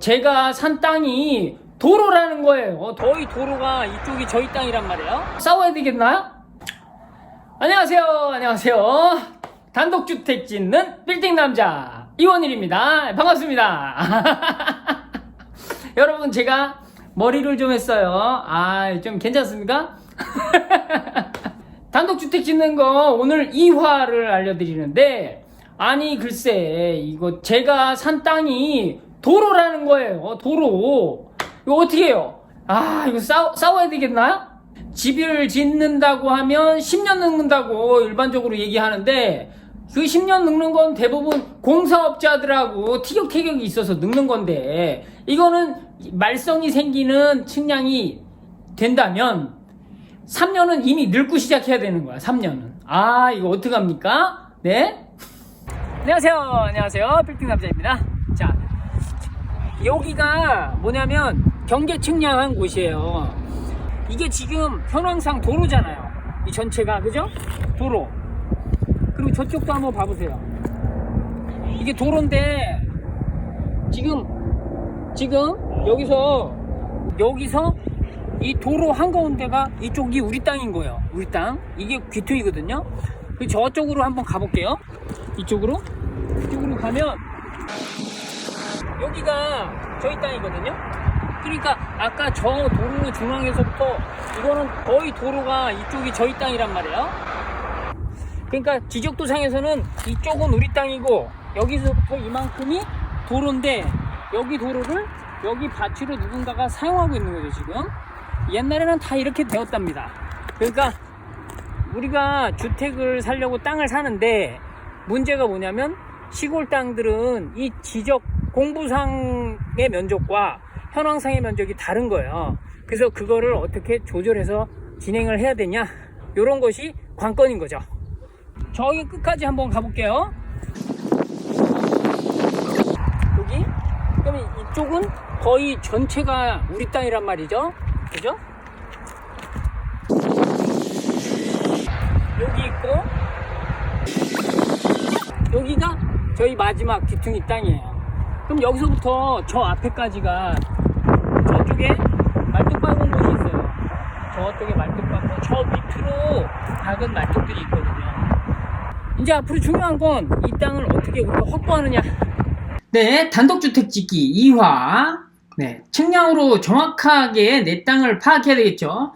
제가 산 땅이 도로라는 거예요. 어, 저희 도로가 이쪽이 저희 땅이란 말이에요. 싸워야 되겠나요? 안녕하세요. 안녕하세요. 단독주택 짓는 빌딩 남자 이원일입니다. 반갑습니다. 여러분 제가 머리를 좀 했어요. 아, 좀 괜찮습니까? 단독주택 짓는 거 오늘 2화를 알려드리는데 아니 글쎄 이거 제가 산 땅이 도로라는 거예요 어, 도로 이거 어떻게 해요 아 이거 싸워, 싸워야 되겠나요? 집을 짓는다고 하면 10년 늙는다고 일반적으로 얘기하는데 그 10년 늙는 건 대부분 공사업자들하고 티격태격이 있어서 늙는 건데 이거는 말썽이 생기는 측량이 된다면 3년은 이미 늙고 시작해야 되는 거야, 3년은. 아, 이거 어떡합니까? 네? 안녕하세요. 안녕하세요. 빌딩 남자입니다. 자, 여기가 뭐냐면 경계 측량한 곳이에요. 이게 지금 현황상 도로잖아요. 이 전체가, 그죠? 도로. 그리고 저쪽도 한번 봐보세요. 이게 도로인데, 지금, 지금, 여기서, 여기서 이 도로 한가운데가 이쪽이 우리 땅인 거예요. 우리 땅. 이게 귀토이거든요. 그 저쪽으로 한번 가볼게요. 이쪽으로. 이쪽으로 가면 여기가 저희 땅이거든요. 그러니까 아까 저 도로 중앙에서부터 이거는 거의 도로가 이쪽이 저희 땅이란 말이에요. 그러니까 지적도상에서는 이쪽은 우리 땅이고 여기서부터 이만큼이 도로인데 여기 도로를 여기 밭으로 누군가가 사용하고 있는 거죠 지금. 옛날에는 다 이렇게 되었답니다. 그러니까 우리가 주택을 살려고 땅을 사는데 문제가 뭐냐면 시골 땅들은 이 지적 공부상의 면적과 현황상의 면적이 다른 거예요. 그래서 그거를 어떻게 조절해서 진행을 해야 되냐 이런 것이 관건인 거죠. 저기 끝까지 한번 가볼게요. 여기 그러면 이쪽은 거의 전체가 우리 땅이란 말이죠. 그죠? 여기 있고 여기가 저희 마지막 뒤퉁이 땅이에요. 그럼 여기서부터 저 앞에까지가 저쪽에 말뚝박은 곳이 있어요. 저쪽에 말뚝박고 저 밑으로 작은 말뚝들이 있거든요. 이제 앞으로 중요한 건 이 땅을 어떻게 우리가 확보하느냐. 네, 단독주택 짓기 2화. 네, 측량으로 정확하게 내 땅을 파악해야 되겠죠.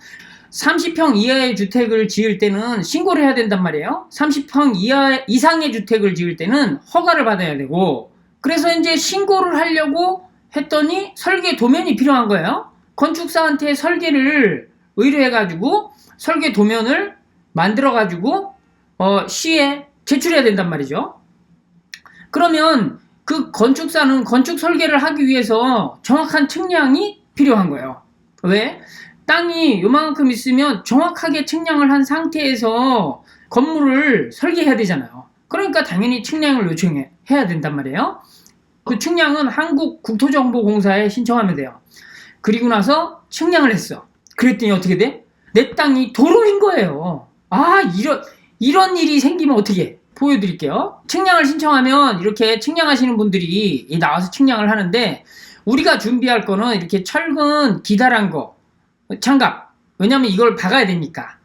30평 이하의 주택을 지을 때는 신고를 해야 된단 말이에요. 30평 이하 이상의 주택을 지을 때는 허가를 받아야 되고, 그래서 이제 신고를 하려고 했더니 설계 도면이 필요한 거예요. 건축사한테 설계를 의뢰해가지고 설계 도면을 만들어가지고 어, 시에 제출해야 된단 말이죠. 그러면 그 건축사는 건축 설계를 하기 위해서 정확한 측량이 필요한 거예요. 왜? 땅이 요만큼 있으면 정확하게 측량을 한 상태에서 건물을 설계해야 되잖아요. 그러니까 당연히 측량을 요청해야 된단 말이에요. 그 측량은 한국 국토정보공사에 신청하면 돼요. 그리고 나서 측량을 했어. 그랬더니 어떻게 돼? 내 땅이 도로인 거예요. 아, 이런, 이런 일이 생기면 어떻게 해? 보여드릴게요. 측량을 신청하면 이렇게 측량하시는 분들이 나와서 측량을 하는데 우리가 준비할 거는 이렇게 철근 기다란 거, 장갑. 왜냐면 이걸 박아야 되니까.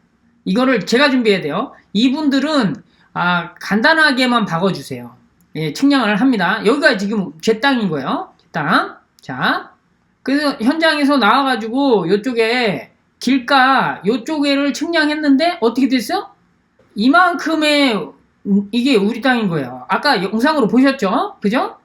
이거를 제가 준비해야 돼요. 이분들은 아, 간단하게만 박아주세요. 예, 측량을 합니다. 여기가 지금 제 땅인 거예요. 제 땅. 자, 그래서 현장에서 나와가지고 이쪽에 길가 요쪽에를 측량했는데 어떻게 됐어요? 이만큼의 이게 우리 땅인 거예요. 아까 영상으로 보셨죠? 그죠?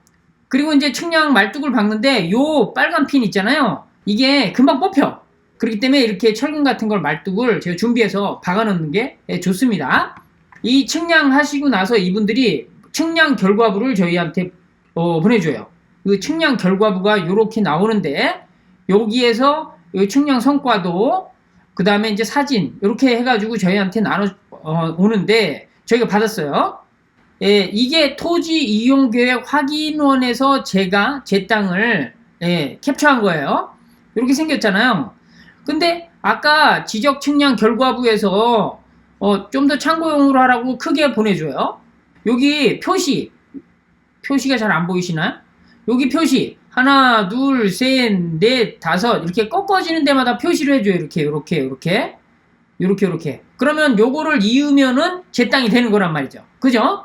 그리고 이제 측량 말뚝을 박는데 요 빨간 핀 있잖아요. 이게 금방 뽑혀. 그렇기 때문에 이렇게 철근 같은 걸 말뚝을 제가 준비해서 박아놓는 게 좋습니다. 이 측량하시고 나서 이분들이 측량 결과부를 저희한테 어, 보내줘요. 그 측량 결과부가 이렇게 나오는데 여기에서 이 측량 성과도 그 다음에 이제 사진 이렇게 해가지고 저희한테 나눠 어, 오는데 저희가 받았어요. 예, 이게 토지 이용 계획 확인원에서 제가 제 땅을 예, 캡처한 거예요. 이렇게 생겼잖아요. 근데 아까 지적 측량 결과부에서 어, 좀 더 참고용으로 하라고 크게 보내줘요. 여기 표시, 표시가 잘 안 보이시나요? 여기 표시 하나, 둘, 셋, 넷, 다섯 이렇게 꺾어지는 데마다 표시를 해줘요. 이렇게, 이렇게, 이렇게, 이렇게, 이렇게. 그러면 요거를 이으면은 제 땅이 되는 거란 말이죠. 그죠?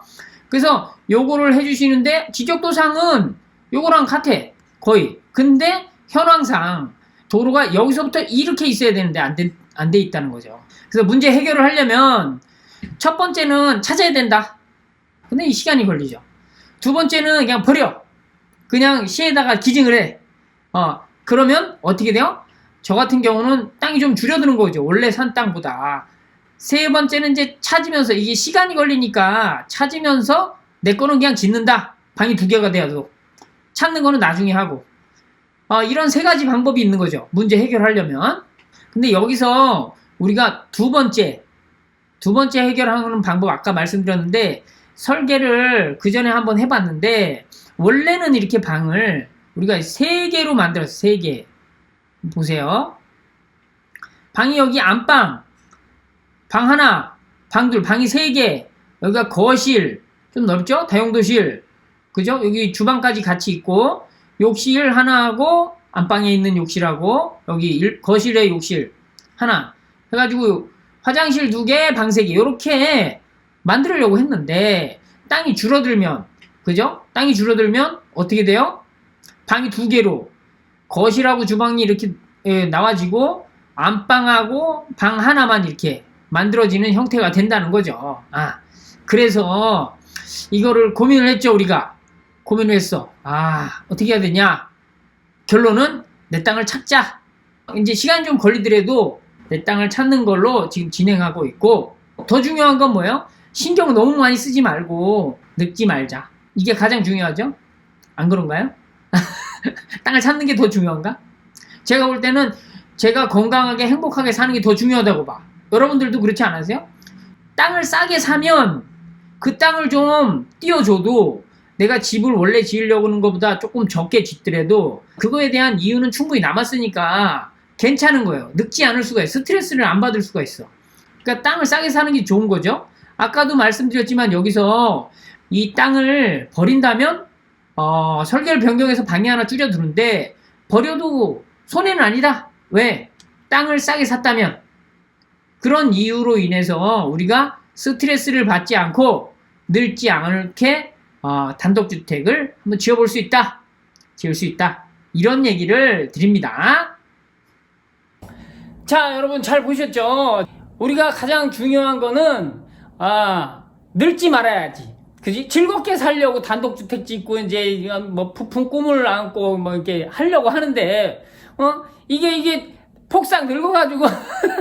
그래서 요거를 해주시는데 지적도상은 요거랑 같아. 거의. 근데 현황상 도로가 여기서부터 이렇게 있어야 되는데 안 돼, 안 돼 있다는 거죠. 그래서 문제 해결을 하려면 첫 번째는 찾아야 된다. 근데 이 시간이 걸리죠. 두 번째는 그냥 버려. 그냥 시에다가 기증을 해. 어, 그러면 어떻게 돼요? 저 같은 경우는 땅이 좀 줄어드는 거죠. 원래 산 땅보다. 세 번째는 이제 찾으면서 이게 시간이 걸리니까 찾으면서 내 거는 그냥 짓는다. 방이 두 개가 돼도. 찾는 거는 나중에 하고. 어, 이런 세 가지 방법이 있는 거죠. 문제 해결하려면. 근데 여기서 우리가 두 번째, 두 번째 해결하는 방법 아까 말씀드렸는데 설계를 그 전에 한번 해봤는데 원래는 이렇게 방을 우리가 세 개로 만들었어요. 세 개. 보세요. 방이 여기 안방, 방 하나, 방 둘, 방이 세 개. 여기가 거실, 좀 넓죠? 다용도실. 그죠? 여기 주방까지 같이 있고, 욕실 하나하고, 안방에 있는 욕실하고, 여기 일- 거실에 욕실 하나. 해가지고, 화장실 두 개, 방 세 개. 요렇게 만들려고 했는데, 땅이 줄어들면, 그죠? 땅이 줄어들면, 어떻게 돼요? 방이 두 개로, 거실하고 주방이 이렇게 예, 나와지고, 안방하고 방 하나만 이렇게 만들어지는 형태가 된다는 거죠. 아, 그래서 이거를 고민을 했죠, 우리가. 고민을 했어. 아, 어떻게 해야 되냐? 결론은 내 땅을 찾자. 이제 시간이 좀 걸리더라도 내 땅을 찾는 걸로 지금 진행하고 있고, 더 중요한 건 뭐예요? 신경 너무 많이 쓰지 말고 늙지 말자. 이게 가장 중요하죠? 안 그런가요? 땅을 찾는 게 더 중요한가? 제가 볼 때는 제가 건강하게 행복하게 사는 게 더 중요하다고 봐. 여러분들도 그렇지 않으세요? 땅을 싸게 사면 그 땅을 좀 띄워줘도 내가 집을 원래 지으려고 하는 것보다 조금 적게 짓더라도 그거에 대한 이유는 충분히 남았으니까 괜찮은 거예요. 늙지 않을 수가 있어. 스트레스를 안 받을 수가 있어. 그러니까 땅을 싸게 사는 게 좋은 거죠. 아까도 말씀드렸지만 여기서 이 땅을 버린다면 어, 설계를 변경해서 방이 하나 줄여두는데 버려도 손해는 아니다. 왜? 땅을 싸게 샀다면 그런 이유로 인해서 우리가 스트레스를 받지 않고 늙지 않게 어, 단독주택을 한번 지어볼 수 있다. 지을 수 있다. 이런 얘기를 드립니다. 자, 여러분 잘 보셨죠? 우리가 가장 중요한 거는 아, 늙지 말아야지. 그지? 즐겁게 살려고 단독주택 짓고 이제 뭐 부푼 꿈을 안고 뭐 이렇게 하려고 하는데 어? 이게 이게 폭삭 늙어가지고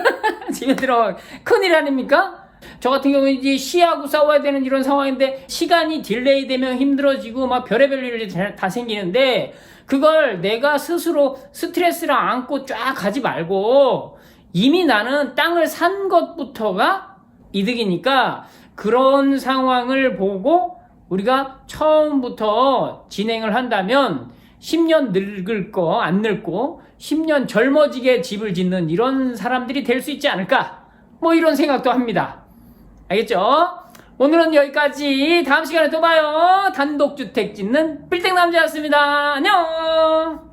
집에 들어 큰일 아닙니까? 저 같은 경우는 이제 시하고 싸워야 되는 이런 상황인데 시간이 딜레이 되면 힘들어지고 막 별의별 일이 다- 다 생기는데 그걸 내가 스스로 스트레스를 안고 쫙 가지 말고 이미 나는 땅을 산 것부터가 이득이니까 그런 상황을 보고 우리가 처음부터 진행을 한다면 10년 늙을 거 안 늙고 10년 젊어지게 집을 짓는 이런 사람들이 될 수 있지 않을까? 뭐 이런 생각도 합니다 알겠죠? 오늘은 여기까지. 다음 시간에 또 봐요. 단독주택 짓는 빌땡남자였습니다. 안녕